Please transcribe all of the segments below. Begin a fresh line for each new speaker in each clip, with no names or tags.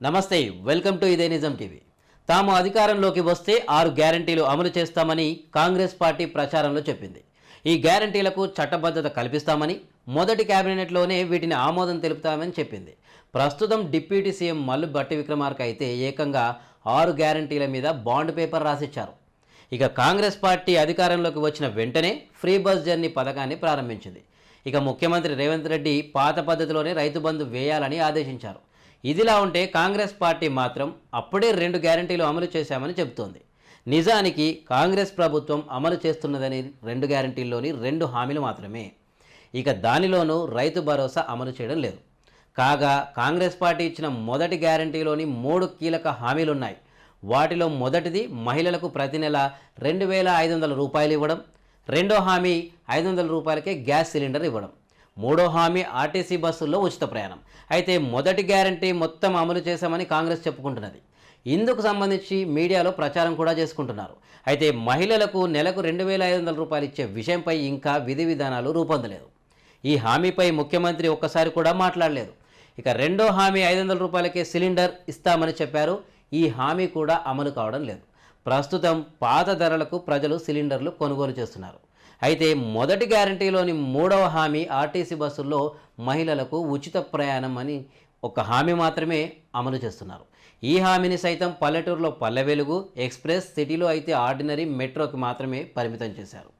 నమస్తే welcome to ఇదే నిజం టీవీ. తాము అధికారంలోకి వస్తే ఆరు గ్యారంటీలు అమలు చేస్తామని కాంగ్రెస్ పార్టీ ప్రచారంలో చెప్పింది. ఈ గ్యారంటీలకు చట్టబద్ధత కల్పిస్తామని మొదటి కేబినెట్లోనే వీటిని ఆమోదం తెలుపుతామని చెప్పింది. ప్రస్తుతం డిప్యూటీ సీఎం మల్లు బట్టి విక్రమార్క అయితే ఏకంగా ఆరు గ్యారంటీల మీద బాండ్ పేపర్ రాసిచ్చారు. ఇక కాంగ్రెస్ పార్టీ అధికారంలోకి వచ్చిన వెంటనే ఫ్రీ బస్ జర్నీ పథకాన్ని ప్రారంభించింది. ఇక ముఖ్యమంత్రి రేవంత్ రెడ్డి పాత పద్ధతిలోనే రైతు బంధు వేయాలని ఆదేశించారు. ఇదిలా ఉంటే కాంగ్రెస్ పార్టీ మాత్రం అప్పుడే రెండు గ్యారంటీలు అమలు చేశామని చెబుతోంది. నిజానికి కాంగ్రెస్ ప్రభుత్వం అమలు చేస్తున్నదని రెండు గ్యారంటీల్లోని రెండు హామీలు మాత్రమే. ఇక దానిలోనూ రైతు భరోసా అమలు చేయడం లేదు. కాగా కాంగ్రెస్ పార్టీ ఇచ్చిన మొదటి గ్యారంటీలోని మూడు కీలక హామీలున్నాయి. వాటిలో మొదటిది మహిళలకు ప్రతి నెల రెండు వేల ఐదు వందల రూపాయలు ఇవ్వడం. రెండో హామీ ఐదు వందల రూపాయలకే గ్యాస్ సిలిండర్ ఇవ్వడం. మూడో హామీ ఆర్టీసీ బస్సుల్లో ఉచిత ప్రయాణం. అయితే మొదటి గ్యారంటీ మొత్తం అమలు చేశామని కాంగ్రెస్ చెప్పుకుంటున్నది. ఇందుకు సంబంధించి మీడియాలో ప్రచారం కూడా చేసుకుంటున్నారు. అయితే మహిళలకు నెలకు రెండు వేల ఐదు వందల రూపాయలు ఇచ్చే విషయంపై ఇంకా విధి విధానాలు రూపొందలేదు. ఈ హామీపై ముఖ్యమంత్రి ఒక్కసారి కూడా మాట్లాడలేదు. ఇక రెండో హామీ ఐదు వందల రూపాయలకే సిలిండర్ ఇస్తామని చెప్పారు. ఈ హామీ కూడా అమలు కావడం లేదు. ప్రస్తుతం పాత ధరలకు ప్రజలు సిలిండర్లు కొనుగోలు చేస్తున్నారు. అయితే మొదటి గ్యారంటీలోని మూడవ హామీ ఆర్టీసీ బస్సుల్లో మహిళలకు ఉచిత ప్రయాణం అని ఒక హామీ మాత్రమే అమలు చేస్తున్నారు. ఈ హామీని సైతం పల్లెటూరులో పల్లె వెలుగు ఎక్స్ప్రెస్ సిటీలో అయితే ఆర్డినరీ మెట్రోకి మాత్రమే పరిమితం చేశారు.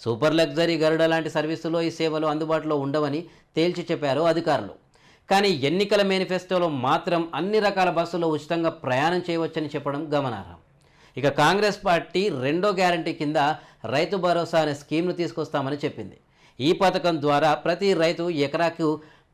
సూపర్ లగ్జరీ గరుడ లాంటి సర్వీసులో ఈ సేవలు అందుబాటులో ఉండవని తేల్చి చెప్పారు అధికారులు. కానీ ఎన్నికల మేనిఫెస్టోలో మాత్రం అన్ని రకాల బస్సుల్లో ఉచితంగా ప్రయాణం చేయవచ్చని చెప్పడం గమనార్హం. ఇక కాంగ్రెస్ పార్టీ రెండో గ్యారంటీ కింద రైతు భరోసా అనే స్కీమ్ను తీసుకొస్తామని చెప్పింది. ఈ పథకం ద్వారా ప్రతి రైతు ఎకరాకు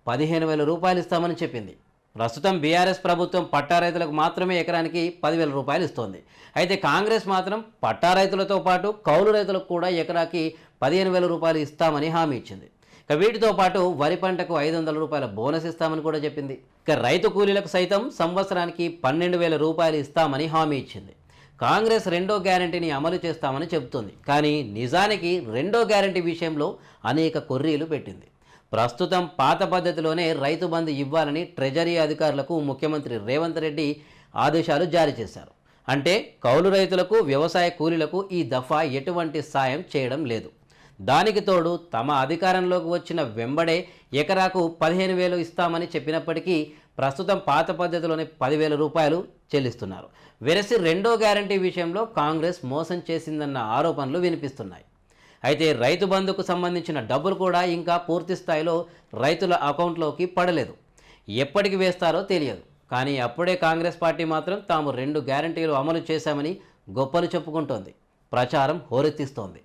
పదిహేను వేల రూపాయలు ఇస్తామని చెప్పింది. ప్రస్తుతం బీఆర్ఎస్ ప్రభుత్వం పట్టా రైతులకు మాత్రమే ఎకరానికి పదివేల రూపాయలు ఇస్తోంది. అయితే కాంగ్రెస్ మాత్రం పట్టా రైతులతో పాటు కౌలు రైతులకు కూడా ఎకరాకి పదిహేను వేల రూపాయలు ఇస్తామని హామీ ఇచ్చింది. ఇక వీటితో పాటు వరి పంటకు ఐదు వందల రూపాయల బోనస్ ఇస్తామని కూడా చెప్పింది. ఇక రైతు కూలీలకు సైతం సంవత్సరానికి పన్నెండు వేల రూపాయలు ఇస్తామని హామీ ఇచ్చింది. కాంగ్రెస్ రెండో గ్యారంటీని అమలు చేస్తామని చెబుతుంది. కానీ నిజానికి రెండో గ్యారంటీ విషయంలో అనేక కొర్రీలు పెట్టింది. ప్రస్తుతం పాత పద్ధతిలోనే రైతు బంధు ఇవ్వాలని ట్రెజరీ అధికారులకు ముఖ్యమంత్రి రేవంత్ రెడ్డి ఆదేశాలు జారీ చేశారు. అంటే కౌలు రైతులకు వ్యవసాయ కూలీలకు ఈ దఫా ఎటువంటి సాయం చేయడం లేదు. దానికి తోడు తమ అధికారంలోకి వచ్చిన వెంబడే ఎకరాకు పదిహేను వేలు ఇస్తామని చెప్పినప్పటికీ ప్రస్తుతం పాత పద్ధతిలోనే పదివేల రూపాయలు చెల్లిస్తున్నారు. వెరసి రెండో గ్యారంటీ విషయంలో కాంగ్రెస్ మోసం చేసిందన్న ఆరోపణలు వినిపిస్తున్నాయి. అయితే రైతు బంధుకు సంబంధించిన డబ్బులు కూడా ఇంకా పూర్తి స్థాయిలో రైతుల అకౌంట్లోకి పడలేదు. ఎప్పటికి వేస్తారో తెలియదు. కానీ అప్పుడే కాంగ్రెస్ పార్టీ మాత్రం తాము రెండు గ్యారంటీలు అమలు చేశామని గొప్పలు చెప్పుకుంటోంది. ప్రచారం హోరెత్తిస్తోంది.